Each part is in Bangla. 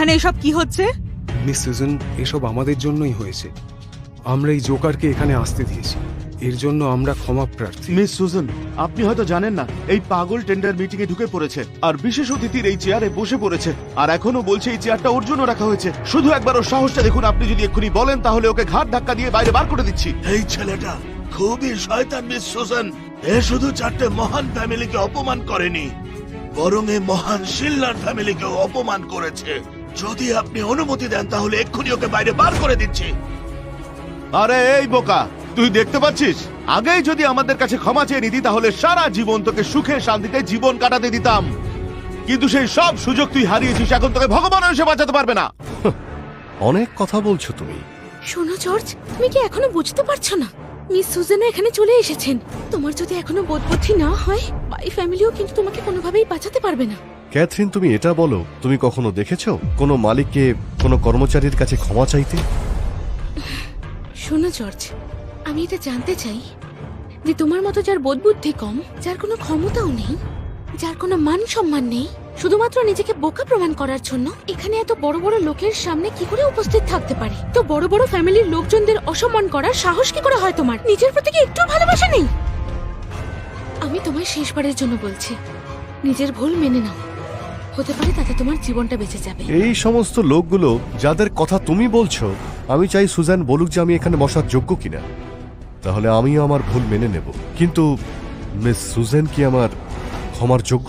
এখানে এসব কি হচ্ছে? মিস সুজন এসব আমাদের জন্যই হয়েছে। আমরা এই জোকারকে এখানে আসতে দিয়েছি। এর জন্য আমরা ক্ষমা প্রার্থী। মিস সুজন আপনি হয়তো জানেন না এই পাগল টেন্ডার মিটিং এ ঢুকে পড়েছে আর বিশেষ অতিথির এই চেয়ারে বসে পড়েছে আর এখনও বলছে এই চেয়ারটা ওর জন্য রাখা হয়েছে। শুধু একবার ওর সাহসটা দেখুন আপনি যদি এক্ষুনি বলেন তাহলে ওকে ঘাট ধাক্কা দিয়ে বাইরে বার করে দিচ্ছি। এই ছেলেটা খুবই শয়তান মিস সুসান এ শুধু চারটে মহান ফ্যামিলিকে অপমান করেনি বরং এই মহান শিল্লার ফ্যামিলিকেও অপমান করেছে। যদি আপনি অনুমতি দেন তাহলে এক্ষুনি ওকে বাইরে বার করে দিচ্ছি। আরে এই বোকা তুই দেখতে পাচ্ছিস? আগেই যদি আমাদের কাছে ক্ষমা চেয়ে নিতি তাহলে সারা জীবন তোকে সুখে শান্তিতে জীবন কাটাতে দিতাম। কিন্তু সেই সব সুযোগ তুই হারিয়েছিস এখন তোকে ভগবান এসে বাঁচাতে পারবে না। অনেক কথা বলছো তুমি। শোনো জর্জ তুমি কি এখনও বুঝতে পারছ না? মিস সুজেনা এখানে চলে এসেছেন। তোমার যদি এখনও বোধবুদ্ধি না হয় বাই ফ্যামিলিও কিন্তু তোমাকে কোনোভাবেই বাঁচাতে পারবে না। ক্যাথরিন, তুমি এটা বলো, তুমি কখনো দেখেছ কোনো মালিককে কোনো কর্মচারীর কাছে ক্ষমা চাইতে? শোনো, জর্জ, আমি এটা জানতে চাই যে তোমার মতো যার বোধবুদ্ধি কম, যার কোনো ক্ষমতাও নেই, যার কোনো মান সম্মান নেই, শুধুমাত্র নিজেকে বোকা প্রমাণ করার জন্য এখানে এত বড় বড় লোকের সামনে কি করে উপস্থিত থাকতে পারে? তো বড় বড় ফ্যামিলির লোকজনদের অসম্মান করার সাহস কি করে হয় তোমার? নিজের প্রতি কি একটু ভালোবাসা নেই? আমি তোমায় শেষবারের জন্য বলছি, নিজের ভুল মেনে নাও। হতে পারে তাতে তোমার জীবনটা বেঁচে যাবে। এই সমস্ত লোকগুলো যাদের কথা তুমি বলছো আমি চাই সুজান বলুক যে আমি এখানে বসার যোগ্য কিনা। তাহলে আমিও আমার ভুল মেনে নেব। কিন্তু মিস সুজেন কি আমার ক্ষমার যোগ্য?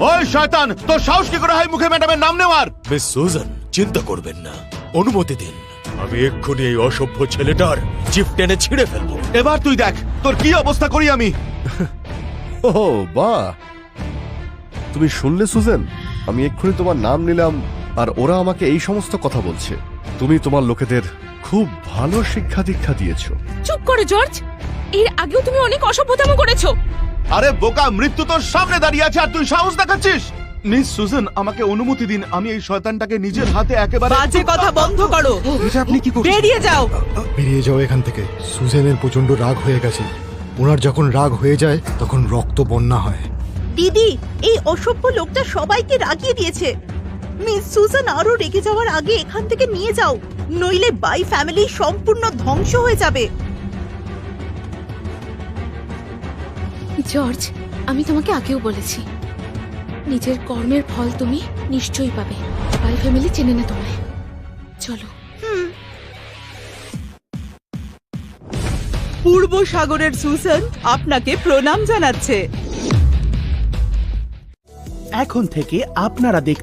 ওই শয়তান তোর সাহস কি করে হয় মুখে ম্যাডামের নাম নেওয়ার? মিস সুজান চিন্তা করবেন না। অনুমতি দিন। আমি এক্ষুনি এই অসভ্য ছেলেটার জিপ টেনে ছিঁড়ে ফেলব। এবার তুই দেখ তোর কি অবস্থা করি আমি? ও বাহ! তুমি শুনলে সুজেন? আমি এক্ষুনি তোমার নাম নিলাম আর ওরা আমাকে এই সমস্ত কথা বলছে। তুমি তোমার লোকেদের খুব ভালো শিক্ষা দীক্ষা দিয়েছ। চুপ করো জর্জ। এর আগেও তুমি অনেক অসভ্যতাম করেছ। আরে বোকা মৃত্যু তোর সামনে দাঁড়িয়ে আছে আর তুই সাহস দেখাচ্ছিস? মিস সুজন আমাকে অনুমতি দিন। আমি এই শয়তানটাকে নিজের হাতে একেবারে বাজে কথা বন্ধ করো। এটা আপনি কি করছেন? বেরিয়ে যাও। বেরিয়ে যাও এখান থেকে। সুজেনের প্রচণ্ড রাগ হয়ে গেছে। ওনার যখন রাগ হয়ে যায় তখন রক্ত বন্যা হয়। দিদি এই অসভ্য লোকটা সবাইকে রাগিয়ে দিয়েছে। মিস সুজান আরও রেগে যাওয়ার আগে এখান থেকে নিয়ে যাও নইলে বাই ফ্যামিলি সম্পূর্ণ ধ্বংস হয়ে যাবে। জর্জ আমি তোমাকে আগেও বলেছি। নিজের কর্মের ফল তুমি নিশ্চয়ই পাবে। বাই ফ্যামিলি চেনে না তোমায়। চলো। পূর্ব সাগরের সুসান আপনাকে প্রণাম জানাচ্ছে। এখন থেকে আপনারা দেখতে